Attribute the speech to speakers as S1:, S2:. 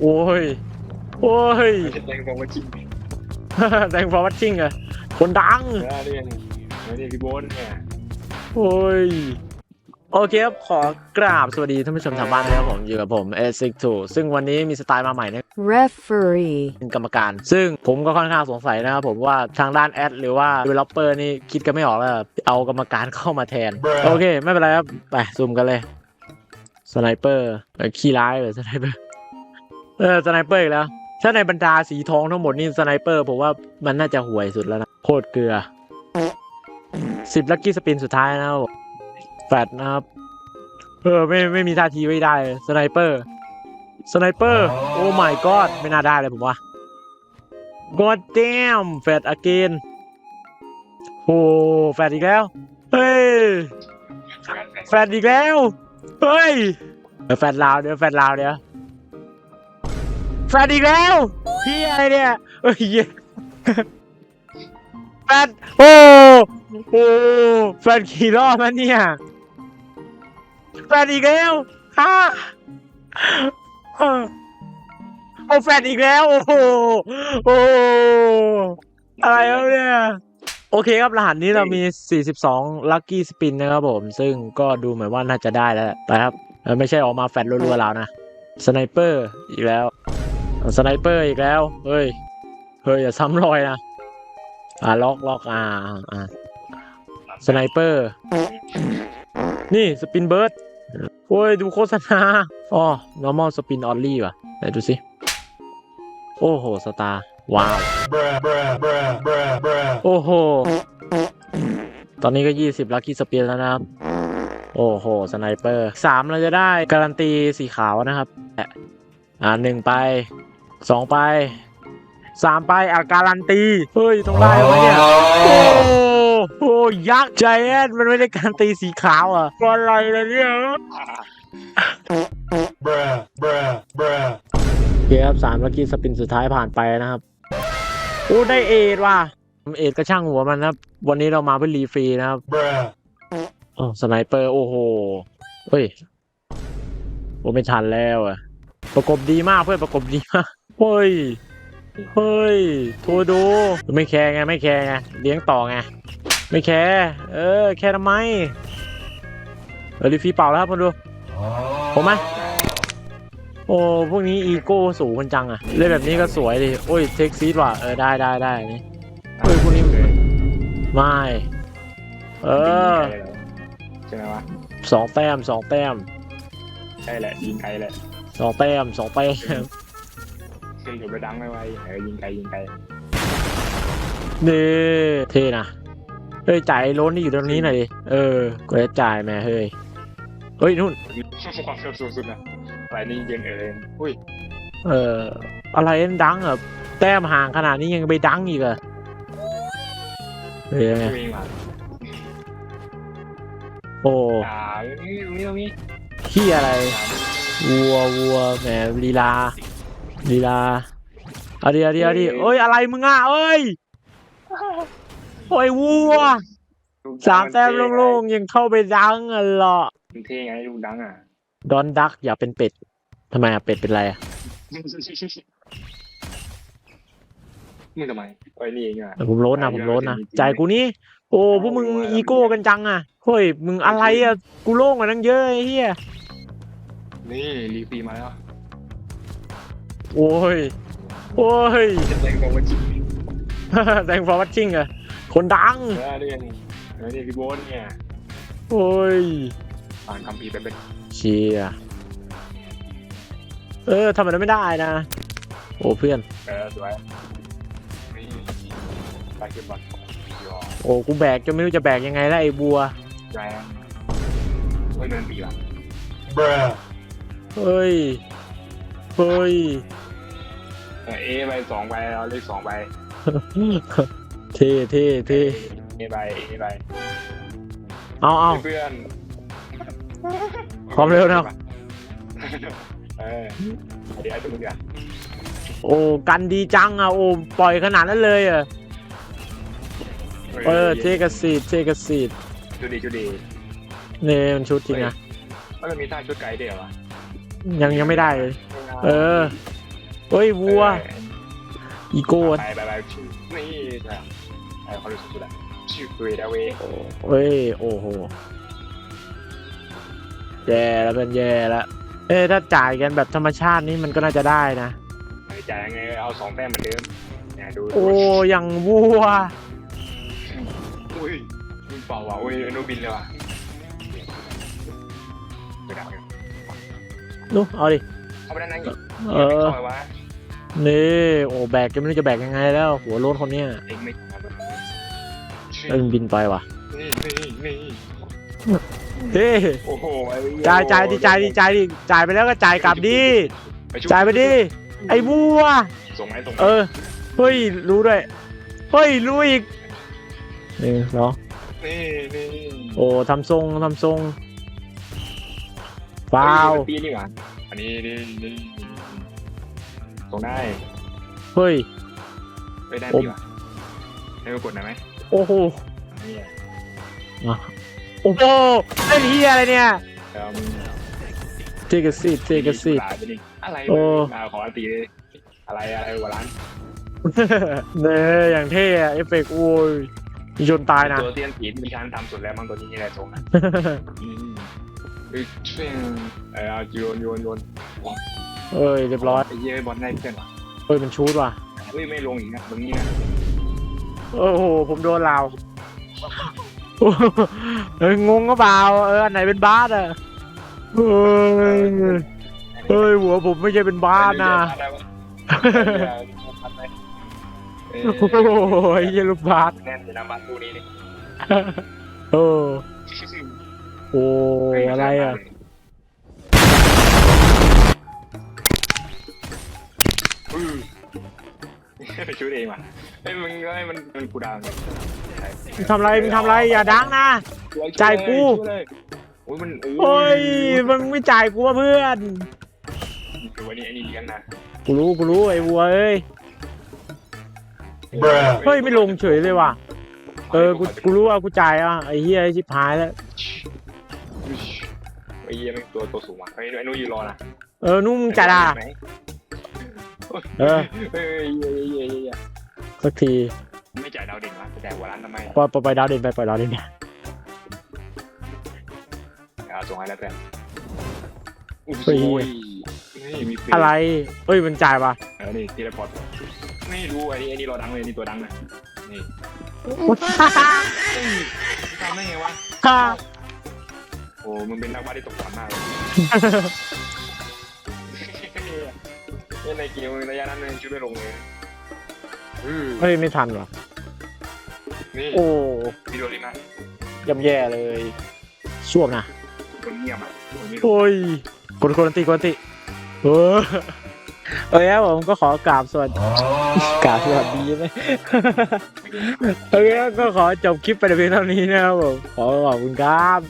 S1: โอ้ย โอ้ย
S2: แดงบอกว่าจริง
S1: แดงฟอร์วัตชิงอะคนดัง
S2: เออเนี่ยเนี่ยพี่โบ๊ทเนี่ย
S1: โอ้ย โอเคครับ ขอกราบสวัสดีท่านผู้ชมทางบ้านนะครับผมอยู่กับผมเอซิกทูซึ่งวันนี้มีสไตล์มาใหม่นะ
S3: referee,
S1: เป็นกรรมการ ซึ่งผมก็ค่อนข้างสงสัยนะครับผมว่าทางด้านแอดหรือว่า developer นี่คิดกันไม่ออกแล้วเอากรรมการเข้ามาแทน โอเค ไม่เป็นไรครับ ไปซูมกันเลยสไนเปอร์ขี้ร้ายเลยสไนเปอร์ เออสไนเปอร์อีกแล้ว ถ้าในบรรดาสีทองทั้งหมดนี่สไนเปอร์ผมว่ามันน่าจะห่วยสุดแล้วนะ โคตรเกลือสิบลัคกี้สปินสุดท้ายนะครับผมแฟดนะครับ เออไม่ไม่มีท่าทีไม่ได้สไนเปอร์สไนเปอร์โอ้ my god ไม่น่าได้เลยผมว่า god damn แฟด again โอ้แฟดอีกแล้ว เฮ้ย แฟดอีกแล้ว เฮ้ยเดี๋ยวแฟดลาวเดี๋ยวแฟดลาวเดี๋ยว แฟดอีกแล้วเฮียอะไรเนี่ยเฮ้ยเหี้ยแฟดโอ้โหแฟดกี่รอบแล้วเนี่ยแฟดอีกแล้วฮ่าเออเอาแฟดอีกแล้ว โอ้โหโอ้โหอะไรแล้วเนี่ยโอเคครับ รหัสนี้เรามี 42ลัคกี้สปินนะครับผม ซึ่งก็ดูเหมือนว่าน่าจะได้แล้วแหละนะครับเออไม่ใช่ออกมาแฟดรัวๆแล้วนะ สไนเปอร์อีกแล้ว สไนเปอร์อีกแล้ว เฮ้ย เฮ้ยอย่าซ้ำรอยนะ อ่าล็อกล็อกอ่าอ่าสไนเปอร์ นี่สปินเบิร์ดโอ้ย ดูโฆษณาอ๋อ normal spin only ว่ะ ไหนดูสิ โอ้โห สตาร์ ว้าว โอ้โห ตอนนี้ก็ 20ลัคกี้สปินแล้วนะครับ โอ้โห สไนเปอร์สามเราจะได้การันตีสีขาวนะครับอ่าหนึ่งไป สองไปสามไปอะการันตี เฮ้ยต้องได้ไหมเนี่ย โอ้โหยักษ์ใจแอนมันไม่ได้การันตีสีขาวอะอะไรเลยเนี่ย
S4: bruh, bruh, bruh.
S1: โอเคครับสามลัคกี้สปินสุดท้ายผ่านไปนะครับ โอ้ได้เอทว่ะเอทก็ช่างหัวมันนะครับ วันนี้เรามาเพื่อรีฟรีนะครับ
S4: bruh.
S1: อ๋อสไนเปอร์ โอ้โหเฮ้ย โอ้ไม่ทันแล้วอะประกบดีมากเพื่อนประกบดีมาก เฮ้ย เฮ้ยโทรดู ไม่แคร์ไง ไม่แคร์ไง เลี้ยงต่อไง ไม่แคร์ เออ แคร์ทำไม เออรีฟรีเปล่าแล้วครับมาดู ผมไหมโอ้พวกนี้อีโก้สูงกันจังอะเล่นแบบนี้ก็สวยดิ โอ้ยเทคซีดว่ะ เออได้ได้ได้นี่เฮ้ยพวกนี้ไม่ เออ
S2: ใช่ไหมวะ
S1: สองแต้มสองแต้ม
S2: ใช่แหละยิงไกลแหละ
S1: สองแต้มสองแต้ม
S2: ซึ่งอยู่ไปดังไม่ไวเออยิงไกลยิงไกล
S1: นี่เท่นะเฮ้ยจ่ายไอ้โล้นที่อยู่ตรงนี้หน่อยดิเออก็จะจ่ายแม่เฮ้ยเฮ้ยนู่น
S2: ความเร็วสูงสุดนะอะไรนี่ยิงเองอุ้ย
S1: เอออะไรนั่นดังเหรอแต้มห่างขนาดนี้ยังไปดังอีกเหรอเฮ้ยยังไง
S2: วิ่งมา
S1: โอ้
S2: อ่านี่ตรงนี้ตรงนี้
S1: ขี้อะไรวัววัวแหมลีลา ลีลาเอาดิเอาดิเอาดิเอ้ยอะไรมึงอะเอ้ยโอ้ยวัวสามแต้มโล่งๆยังเข้าไปดังอะเหรอ
S2: มันเท่ไงลูกดังอะ
S1: ดอนดักอย่าเป็นเป็ดทำไมอะเป็ดเป็นไรอะ
S2: มึงทำไมไอ้นี่เองอะ
S1: ผมโล้นนะผมโล้นนะใจายกูนี่โอ้พวกมึงอีโก้กันจังอะเฮ้ยมึงอะไรอะกูโล่งกว่านั้นเยอะไอ้เหี้ย
S2: นี่รีฟีมาแล้ว
S1: โอ้ย โอ้ย
S2: แดงบอกว่าจริง
S1: แดงฟอร์วัตชิงอะคนดัง
S2: เออเนี่ยเออนี่พี่โบ๊ทเนี่ย
S1: โอ้ย
S2: อ่านคำพีร์เป็นเป็น
S1: เชียเออทำไมไม่ได้นะ โอ้เพื่อน
S2: เออสวยนี่ไปขึ้นบอลยอ
S1: โอ้กูแบกจนไม่รู้จะแบกยังไงแล้วไอ้บัว
S2: แรงเฮ้ยมันปีละ
S4: bruh.
S1: เฮ้ย เฮ้ย
S2: เออเอไปสองไปเอาเลขสองไป
S1: เท่เท่เท่
S2: เอไปเอไป
S1: เอาเอา
S2: เพื่อน
S1: ความเร็วนะ
S2: เออเดี๋ยวไอ้ตัวมึงเดี๋ยว
S1: โอ้กันดีจังอะโอ้ปล่อยขนาดนั้นเลยอะเออเทกซีดเทกซีด
S2: จุดดีจุดดี
S1: เนี่ยมันชุดจริงนะ
S2: มันมีท่าชุดไกด์เดียวอะ
S1: ยังยังไม่ได้เลย เออ เฮ้ยวัว อีโก้
S2: ไปไปไปชื่อนี่นะไอ้เขารู้สึกสุดละชื่อเวดเว
S1: เฮ้ยโอ้โหแย่แล้วเป็นแย่แล้วเอ้ถ้าจ่ายกันแบบธรรมชาตินี่มันก็น่าจะได้นะ
S2: จ่ายยังไงเอาสองแต้มเหมือนเดิมเนี่ยดู
S1: โอ้ยังวัว
S2: อุ้ยมึงเปล่าว่ะอุ้ยอนุบินเลยว่ะดักเลย
S1: นุเอาดิ
S2: เข้าไปด้านในอีก
S1: เออ
S2: เข้าไปวะ
S1: นี่โอ้แบกก็ไม่รู้จะแบกยังไงแล้ว หัวโล้นคนเนี้ย
S2: เองไม่ทำแบบนี้
S1: เอ้ยมันบินไปว่ะ
S2: นี่นี่นี่
S1: เฮ้
S2: โอ้โหไอ้
S1: จ่ายจ่ายดิจ่ายดิจ่ายดิจ่ายไปแล้วก็จ่ายกลับดิ
S2: ชุบ
S1: จ่ายไปดิไอ้วัว
S2: ส่งไหมส่งไหม
S1: เออเฮ้ยรู้ด้วยเฮ้ยรู้อีกหนึ่งสอง
S2: นี่นี่
S1: โอ้ทำทรงทำทรงฟาว
S2: เฮ้ยมันตีนี่หว่า อันนี้นี่นี่ส่งได้
S1: เฮ้ย
S2: ไปได้
S1: ผม
S2: ดีว่ะให้กูกดหน่อยไหม
S1: โอ้โห
S2: นี่
S1: โอ้โหไอ้เฮียอะไรเนี่ย
S2: เดี๋ยวมึง
S1: เทกซีเทกซี
S2: ลาไปดิอะไร
S1: โอ้
S2: มาขออันตีเลยอะไรอะไรวะร้าน
S1: เน่อย่างเท่อะเอฟเฟกต์โอ้ยมีชนตายนะ
S2: ตัวเตี้ยนผีมีการทำสุดแล้วมั้งตัวนี้นี่แหละทรงอะ อืมเอ้ยเชี่ยเออเอาโยนโยนโยน
S1: เอ้ยเรียบร้อย
S2: ไอ้เหี้ยบอลได้เพื่อนว่ะ
S1: เอ้ยมันชูดว่ะ
S2: เฮ้ยไม่ลงอีกนะตรงนี้นะ
S1: โอ้โหผมโดนลาวโอ้โหเอ้ยงงก็เปล่าเอออันไหนเป็นบาสอะเฮ้ยเฮ้ยหัวผมไม่ใช่เป็นบาสนะ
S2: เออ
S1: โอ้ยเหี้ยลูกบาส
S2: แน่นเลยนะบาสคู่นี้นี่
S1: โอ้ โอ้อะไรอะ
S2: อือไปช่วยเองว่ะเฮ้ยมึงเฮ้ยมันมันกูดาวเนี่ย
S1: มึงทำอะไรมึงทำอะไรอย่าดังนะ จ่ายกู
S2: ช่วยเลยโอ้ยมัน
S1: โอ้ยมึงไม่จ่ายกูวะเพื่อน
S2: ดูวันนี้ไอ้นี่เลี้ยงนะ
S1: กูรู้กูรู้ไอ้วัวเอ้ย
S4: Bruh
S1: เฮ้ยไม่ลงเฉยเลยว่ะเออกูกูรู้ว่ากูจ่ายอะไอ้เหี้ยไอ้ชิบหายแล้ว
S2: ไอ้เหี้ยแม่งตัวตัวสูงว่ะไอ้ไอ้นู้นยืนรอนะ
S1: เออนุ่มจ่าด่า
S2: ไหม
S1: เออ
S2: เฮ้ยเฮ้ยเฮ้ยเฮ้ยเฮ้ย
S1: สักที
S2: ไม่จ่ายดาวเด่นวะจะจ่ายหัวร้านทำไม
S1: ปล่อยปล่อยปล่อยดาวเด่นไปปล่อยดาวเด่นไป
S2: เอาส่งให้แล้วเพื่อน
S1: เฮ้ย
S2: โอ้ยนี่มีเฟซ
S1: อะไรเฮ้ยมันจ่ายป่ะ
S2: เออนี่ทีละพอร์ตไม่รู้ไอ้นี่ไอ้นี่รอดังเลยนี่ตัวดังนะนี่ทำได้ไงวะ
S1: ฮ่า
S2: โอ้มึงเป็นนักวาดที่ตกต่ำมากเลยเล่นในเกมมึงระยะนั้นมึงช่วยไม่ลงเลยอือ
S1: เฮ้ยไม่ทันว่ะ
S2: นี่
S1: โอ้
S2: วิดีโอลินะ
S1: ย่ำแย่เลยช่วงนะ
S2: คนเงียบอะคนไม่รู้
S1: โอ้ยกดคนตีกดตีเออเอ้ยครับผมก็ขอกราบสวัสดีกราบสวัสดีไหมโอเคครับก็ขอจบคลิปไปแต่เพียงเท่านี้นะครับผมขอขอบคุณครับ